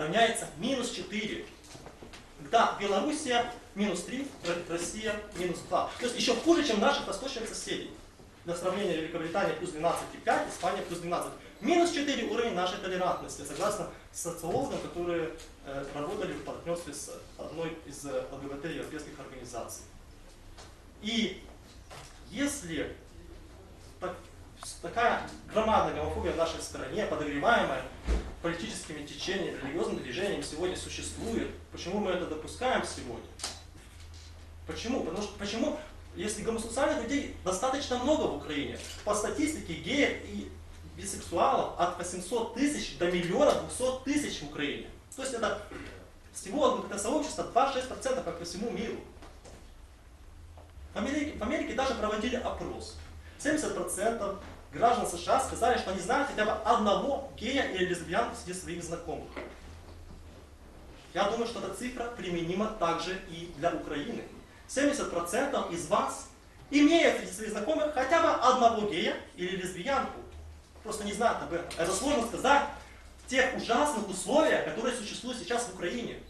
равняется минус 4. Когда Белоруссия минус 3, Россия минус 2. То есть еще хуже, чем наших восточных соседей. Для сравнения Великобритания плюс 12,5, Испания плюс 12. Минус 4 уровень нашей толерантности, согласно социологам, которые э, работали в партнерстве с одной из э, ЛГБТ европейских организаций. И если так, такая громадная гомофобия в нашей стране, подогреваемая политическими течениями, религиозным движением сегодня существует, почему мы это допускаем сегодня? Почему? Потому что почему, если гомосексуальных людей достаточно много в Украине, по статистике геев и бисексуалов от 800 тысяч до миллиона 200 тысяч в Украине. То есть это всего ЛГБТ-сообщества 2-6% по всему миру. В Америке, в Америке даже проводили опрос. 70% граждан США сказали, что они знают хотя бы одного гея или лесбиянку среди своих знакомых. Я думаю, что эта цифра применима также и для Украины. 70% из вас имеют среди своих знакомых хотя бы одного гея или лесбиянку. Просто не знают об этом. Это сложно сказать в тех ужасных условиях, которые существуют сейчас в Украине.